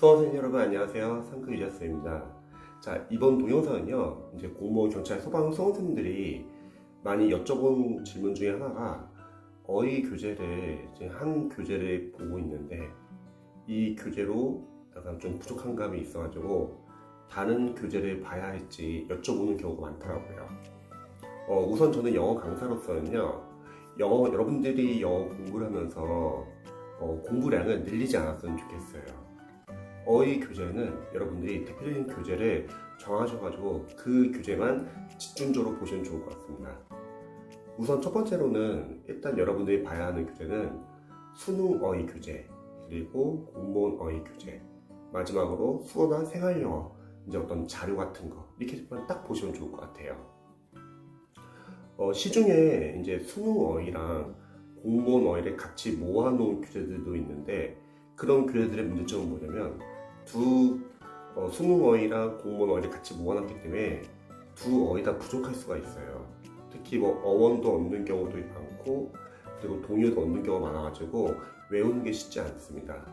수험생 여러분 안녕하세요. 상크 유자스입니다. 자 이번 동영상은요 이제 공무원 경찰 소방 수험생들이 많이 여쭤본 질문 중에 하나가 어휘 교재를 이제 한 교재를 보고 있는데 이 교재로 약간 좀 부족한 감이 있어가지고 다른 교재를 봐야 할지 여쭤보는 경우가 많더라고요. 어, 우선 저는 영어 강사로서는요 영어 여러분들이 영어 공부를 하면서 어, 공부량을 늘리지 않았으면 좋겠어요. 어휘 교재는 여러분들이 대표적인 교재를 정하셔가지고 그 교재만 집중적으로 보시면 좋을 것 같습니다. 우선 첫 번째로는 일단 여러분들이 봐야 하는 교재는 수능 어휘 교재 그리고 공무원 어휘 교재 마지막으로 수어나 생활영어 이제 어떤 자료 같은 거 이렇게만 딱 보시면 좋을 것 같아요. 어, 시중에 이제 수능 어휘랑 공무원 어휘를 같이 모아놓은 교재들도 있는데 그런 교재들의 문제점은 뭐냐면 두 어, 수능 어휘랑 공무원 어휘를 같이 모아놨기 때문에 두 어휘 다 부족할 수가 있어요. 특히 뭐 어원도 없는 경우도 많고 그리고 동요도 없는 경우가 많아가지고 외우는 게 쉽지 않습니다.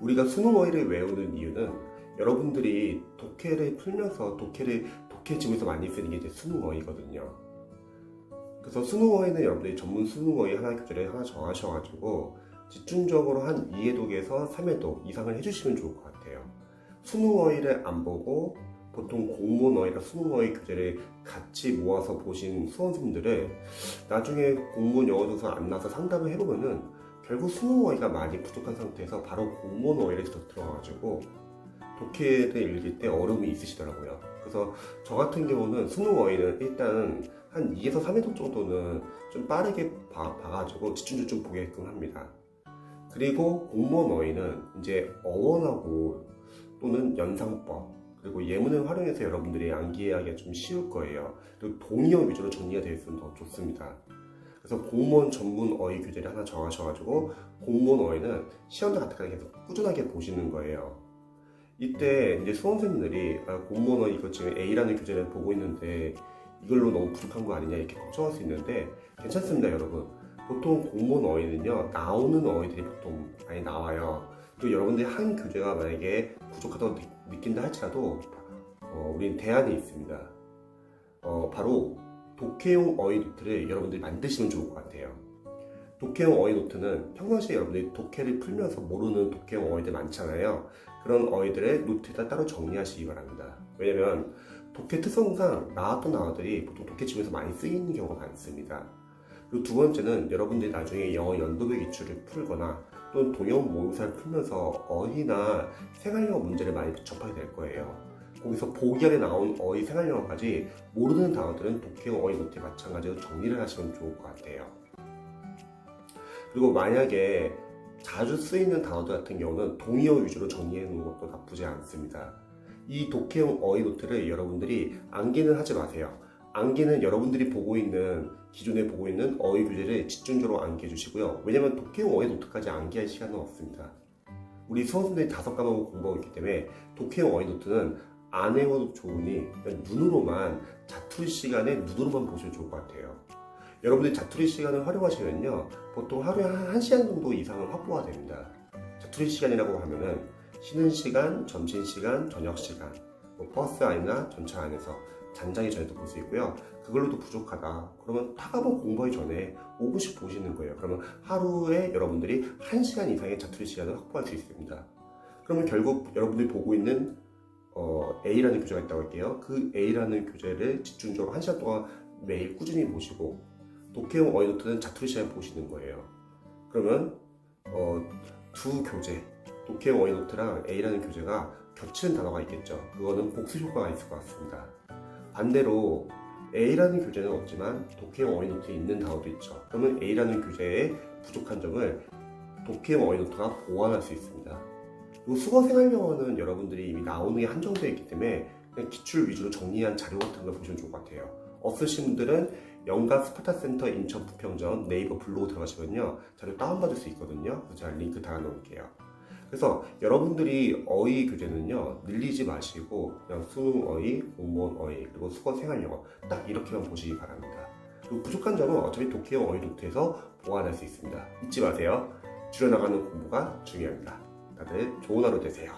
우리가 수능 어휘를 외우는 이유는 여러분들이 독해를 풀면서 독해를 독해 지문에서 많이 쓰는 게 이제 수능 어휘거든요. 그래서 수능 어휘는 여러분들이 전문 수능 어휘 하나 교재를 하나 정하셔가지고 집중적으로 한 2회독에서 3회독 이상을 해주시면 좋을 것 같아요. 수능 어휘를 안 보고 보통 공무원 어휘랑 수능 어휘 교재를 같이 모아서 보신 수험생들은 나중에 공무원 영어 조사 안 나서 상담을 해보면은 결국 수능 어휘가 많이 부족한 상태에서 바로 공무원 어휘를 들어가가지고 독해를 읽을 때 어려움이 있으시더라고요. 그래서 저 같은 경우는 수능 어휘는 일단 한 2에서 3회독 정도는 좀 빠르게 봐, 봐가지고 집중력 좀 보게끔 합니다. 그리고 공무원 어휘는 이제 어원하고 또는 연상법 그리고 예문을 활용해서 여러분들이 암기하기가 좀 쉬울 거예요. 그리고 동의어 위주로 정리가 되어 있으면 더 좋습니다. 그래서 공무원 전문 어휘 교재를 하나 정하셔가지고 공무원 어휘는 시험자 같은 거 계속 꾸준하게 보시는 거예요. 이때 이제 수험생들이 아, 공무원 어휘 이거 지금 A라는 교재를 보고 있는데 이걸로 너무 부족한 거 아니냐 이렇게 걱정할 수 있는데 괜찮습니다 여러분. 보통 공무원 어휘는요 나오는 어휘들이 보통 많이 나와요. 또 여러분들이 한 교재가 만약에 부족하다고 느- 느낀다 할지라도 어, 우리는 대안이 있습니다. 어, 바로 독해용 어휘 노트를 여러분들이 만드시면 좋을 것 같아요. 독해용 어휘 노트는 평상시에 여러분들이 독해를 풀면서 모르는 독해용 어휘들 많잖아요. 그런 어휘들을 노트에다 따로 정리하시기 바랍니다. 왜냐면 독해 특성상 나왔던 단어들이 보통 독해 집에서 많이 쓰이는 경우가 많습니다. 그리고 두 번째는 여러분들이 나중에 영어 연도별 기출을 풀거나 또는 동영 모의고사를 풀면서 어휘나 생활영어 문제를 많이 접하게 될 거예요. 거기서 보기 안에 나온 어휘 생활영어까지 모르는 단어들은 독해용 어휘 노트에 마찬가지로 정리를 하시면 좋을 것 같아요. 그리고 만약에 자주 쓰이는 단어들 같은 경우는 동의어 위주로 정리해 놓은 것도 나쁘지 않습니다. 이 독해용 어휘 노트를 여러분들이 암기는 하지 마세요. 암기는 여러분들이 보고 있는 기존에 보고 있는 어휘 교재를 집중적으로 암기해 주시고요. 왜냐면 독해용 어휘 노트까지 암기할 시간은 없습니다. 우리 수험생들이 다섯 과목을 공부하고 있기 때문에 독해용 어휘 노트는 안 외워도 좋으니 눈으로만 자투리 시간에 눈으로만 보시면 좋을 것 같아요. 여러분들이 자투리 시간을 활용하시면요. 보통 하루에 한 1시간 정도 이상은 확보가 됩니다. 자투리 시간이라고 하면은 쉬는 시간, 점심 시간, 저녁 시간, 뭐 버스 안이나 전차 안에서 잔자기 전에도 볼 수 있고요. 그걸로도 부족하다. 그러면 타가본 공부하기 전에 5분씩 보시는 거예요. 그러면 하루에 여러분들이 1시간 이상의 자투리 시간을 확보할 수 있습니다. 그러면 결국 여러분들이 보고 있는 어, A라는 교재가 있다고 할게요. 그 A라는 교재를 집중적으로 1시간 동안 매일 꾸준히 보시고 독해용 어휘 노트는 자투리 시간 보시는 거예요. 그러면 어, 두 교재, 독해용 어휘 노트랑 A라는 교재가 겹치는 단어가 있겠죠. 그거는 복수 효과가 있을 것 같습니다. 반대로 A라는 교재는 없지만 독해용 어휘 노트에 있는 단어도 있죠. 그러면 A라는 교재의 부족한 점을 독해용 어휘 노트가 보완할 수 있습니다. 수거 생활 영어는 여러분들이 이미 나오는 게 한정되어 있기 때문에 기출 위주로 정리한 자료 같은 걸 보시면 좋을 것 같아요. 없으신 분들은 영가 스파타센터 인천 부평점 네이버 블로그 들어가시면요 자료 다운받을 수 있거든요. 그래서 제가 링크 달아놓을게요. 그래서 여러분들이 어휘 교재는요 늘리지 마시고 그냥 수능 어휘, 공무원 어휘 그리고 수거 생활 영어 딱 이렇게만 보시기 바랍니다. 그리고 부족한 점은 어차피 독해용 어휘 노트에서 보완할 수 있습니다. 잊지 마세요. 줄여나가는 공부가 중요합니다. 다들 좋은 하루 되세요.